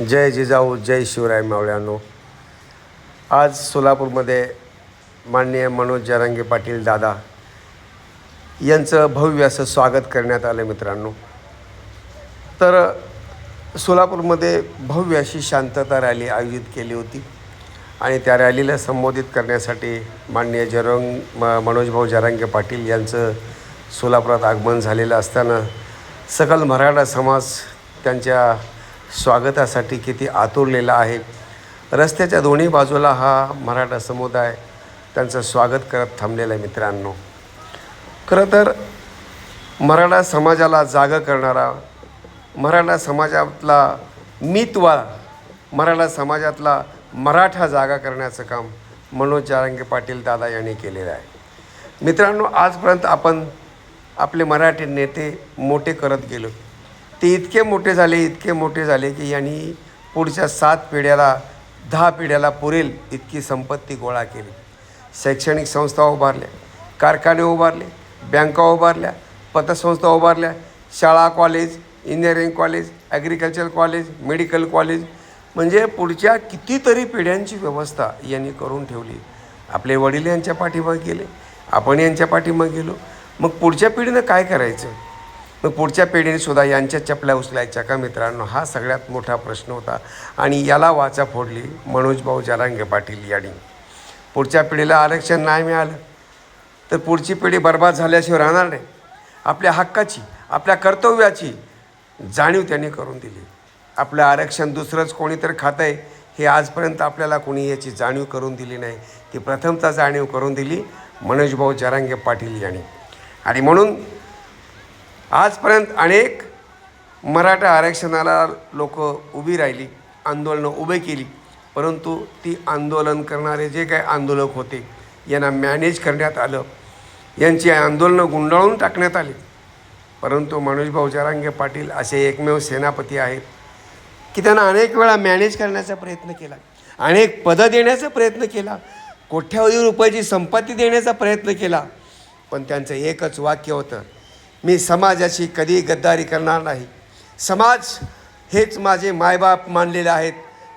जय जिजाऊ जय शिवराय मावळ्यानो. आज सोलापूरमध्ये माननीय मनोज जरांगे पाटील दादा यांचं भव्य असं स्वागत करण्यात आलं मित्रांनो. तर सोलापूरमध्ये भव्य अशी शांतता रॅली आयोजित केली होती आणि त्या रॅलीला संबोधित करण्यासाठी माननीय जरंग म मनोजभाऊ जरांगे पाटील यांचं सोलापुरात आगमन झालेलं असताना सकल मराठा समाज त्यांच्या स्वागतासाठी किती आतुरलेला आहे. रस्त्याच्या दोन्ही बाजूला हा मराठा समुदाय त्यांचं स्वागत करत थांबलेला आहे मित्रांनो. खरं तर मराठा समाजाला जागं करणारा मराठा समाजातला मितवा मराठा समाजातला मराठा जागा करण्याचं काम मनोज जारंगे पाटील दादा यांनी केलेलं आहे. मित्रांनो आजपर्यंत आपण आपले मराठी नेते मोठे करत गेलो. ते इतके मोठे झाले इतके मोठे झाले की यांनी पुढच्या सात पिढ्याला दहा पिढ्याला पुरेल इतकी संपत्ती गोळा केली. शैक्षणिक संस्था उभारल्या कारखाने उभारले बँका उभारल्या पतसंस्था उभारल्या शाळा college engineering college agriculture college medical college म्हणजे पुढच्या कितीतरी पिढ्यांची व्यवस्था यांनी करून ठेवली. आपले वडील यांच्या पाठीमागे गेले आपण यांच्या पाठीमागे गेलो. मग पुढच्या पिढीनं काय करायचं? मग पुढच्या पिढीने सुद्धा यांच्या चपल्या उचलायच्या का मित्रांनो? हा सगळ्यात मोठा प्रश्न होता. आणि याला वाचा फोडली मनोजभाऊ जारांगे पाटील यांनी. पुढच्या पिढीला आरक्षण नाही मिळालं. तर पुढची पिढी बर्बाद झाल्याशिवाय राहणार नाही. आपल्या हक्काची आपल्या कर्तव्याची जाणीव त्यांनी करून दिली. आपलं आरक्षण दुसरंच कोणीतरी खातं आहे हे आजपर्यंत आपल्याला कोणी याची जाणीव करून दिली नाही. ती प्रथमता जाणीव करून दिली मनोजभाऊ जरांगे पाटील यांनी. आणि म्हणून आजपर्यंत अनेक मराठा आरक्षणाला लोक उभी राहिली आंदोलनं उभे केली परंतु ती आंदोलन करणारे जे काही आंदोलक होते यांना मॅनेज करण्यात आलं. यांची आंदोलनं गुंडाळून टाकण्यात आली. परंतु मनोजभाऊ जरांगे पाटील असे एकमेव सेनापती आहेत की त्यांना अनेक वेळा मॅनेज करण्याचा प्रयत्न केला अनेक पदं देण्याचा प्रयत्न केला कोट्यावधी रुपयाची संपत्ती देण्याचा प्रयत्न केला पण त्यांचं एकच वाक्य होतं मी समाजाची कधी गद्दारी करणार नाही. समाज हेच माझे मायबाप मानलेले आहेत.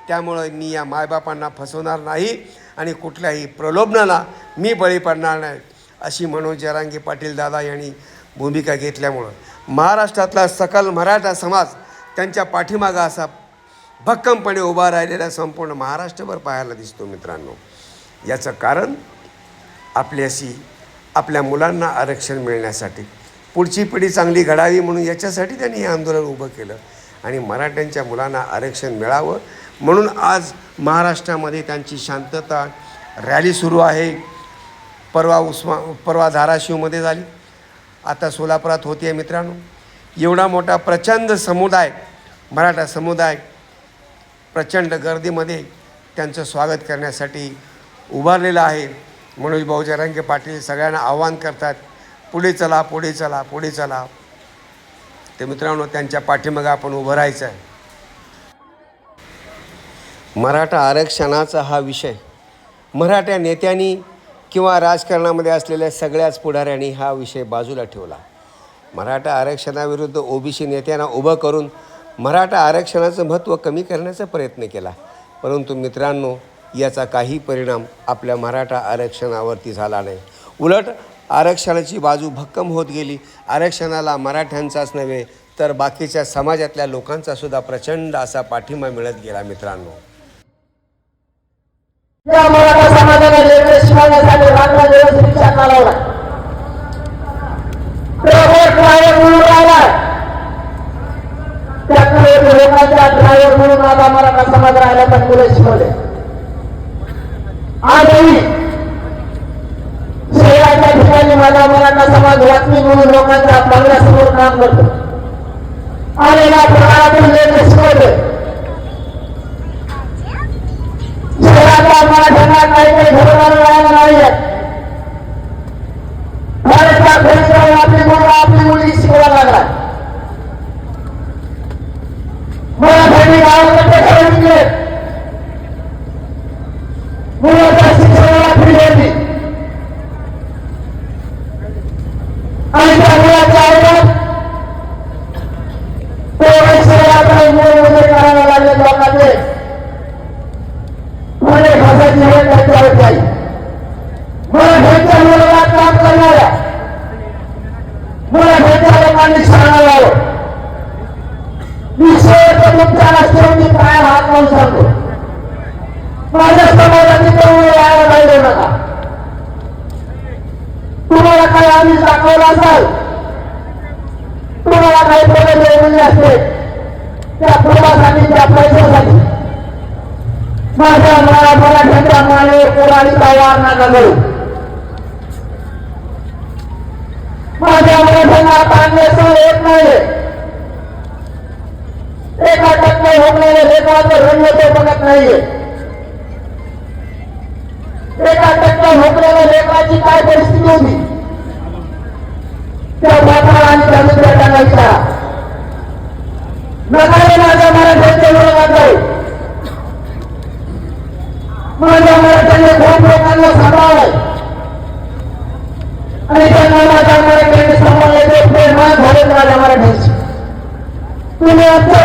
त्यामुळं मी या मायबापांना फसवणार नाही आणि कुठल्याही प्रलोभनाला मी बळी पडणार नाही अशी मनोज जरांगे पाटील दादा यांनी भूमिका घेतल्यामुळं. महाराष्ट्रातला सकल मराठा समाज त्यांच्या पाठीमागा असा भक्कमपणे उभा राहिलेला संपूर्ण महाराष्ट्रभर पाहायला दिसतो मित्रांनो. याचं कारण आपली अशी आपल्या मुलांना आरक्षण मिळण्यासाठी. पुढची पिढी चांगली घडावी म्हणून याच्यासाठी त्यांनी हे आंदोलन उभं केलं. आणि मराठ्यांच्या मुलांना आरक्षण मिळावं म्हणून आज महाराष्ट्रामध्ये त्यांची शांतता रॅली सुरू आहे. परवा उस्मा परवा धाराशिवमध्ये झाली. आता सोलापुरात होती आहे मित्रांनो. एवढा मोठा प्रचंड समुदाय मराठा समुदाय प्रचंड गर्दीमध्ये त्यांचं स्वागत करण्यासाठी उभारलेलं आहे. मनोज भाऊ जरांगे पाटील सगळ्यांना आव्हान करतात. पुढे चला पुढे चला पुढे चला. ते मित्रांनो त्यांच्या पाठीमागे आपण उभं राहायचं आहे मराठा आरक्षणाचा हा विषय मराठा नेत्यांनी किंवा राजकारणामध्ये असलेल्या सगळ्याच पुढाऱ्यांनी हा विषय बाजूला ठेवला. मराठा आरक्षणाविरुद्ध ओबीसी नेत्यांना उभं करून मराठा आरक्षणाचं महत्त्व कमी करण्याचा प्रयत्न केला. परंतु मित्रांनो याचा काही परिणाम आपल्या मराठा आरक्षणावरती झाला नाही. उलट आरक्षणाची बाजू भक्कम होत गेली. आरक्षणाला मराठ्यांचाच नव्हे तर बाकीच्या समाजातल्या लोकांचा सुद्धा प्रचंड असा पाठिंबा मिळत गेला मित्रांनो. मराठा समाजाने लेकर दिवस ड्रायव्हर म्हणून राहिला त्याकडे ड्रायव्हर म्हणून आता मराठा समाज राहिला तर मुलं शिकवले. ठिकाणी माझा मराठा समाज वाचवी म्हणून लोकांच्या बंगल्यासमोर काम करतो. आलेल्या प्रकारातून लेकर म्हणजे शिकवतोय लोकांनी शरणाला यावं मी तुमच्या रस्त्यावरती काय हात लावून सांगतो. माझ्या समाजाची तरुण यायला पाहिजे नका तुम्हाला काही आम्ही दाखवला असाल तुम्हाला काही प्रगती वेगळी त्या प्रवासाठी त्या पैशासाठी. माझ्या मराठ्यांच्या माने पुराणी तयार नका करू. माझ्या मराठ्यांना आता येत नाही एका टक्के होणारे लेखाचं रंग तो बघत नाहीये. एका टक्के होकलेल्या लेखाची काय परिस्थिती होती? त्या बापाला आणि त्या विद्यार्थ्यांना विचारा नकारे माझ्या मराठ्यांच्या विरोधात जाऊ माझ्या मराठ्यांनी खूप लोकांना सांभाळलंय. आणि त्यांना माझ्या मराठ्यांनी सांभाळण्याचे प्रेरणा झाले माझ्या मराठ्यांची तुम्ही आमच्या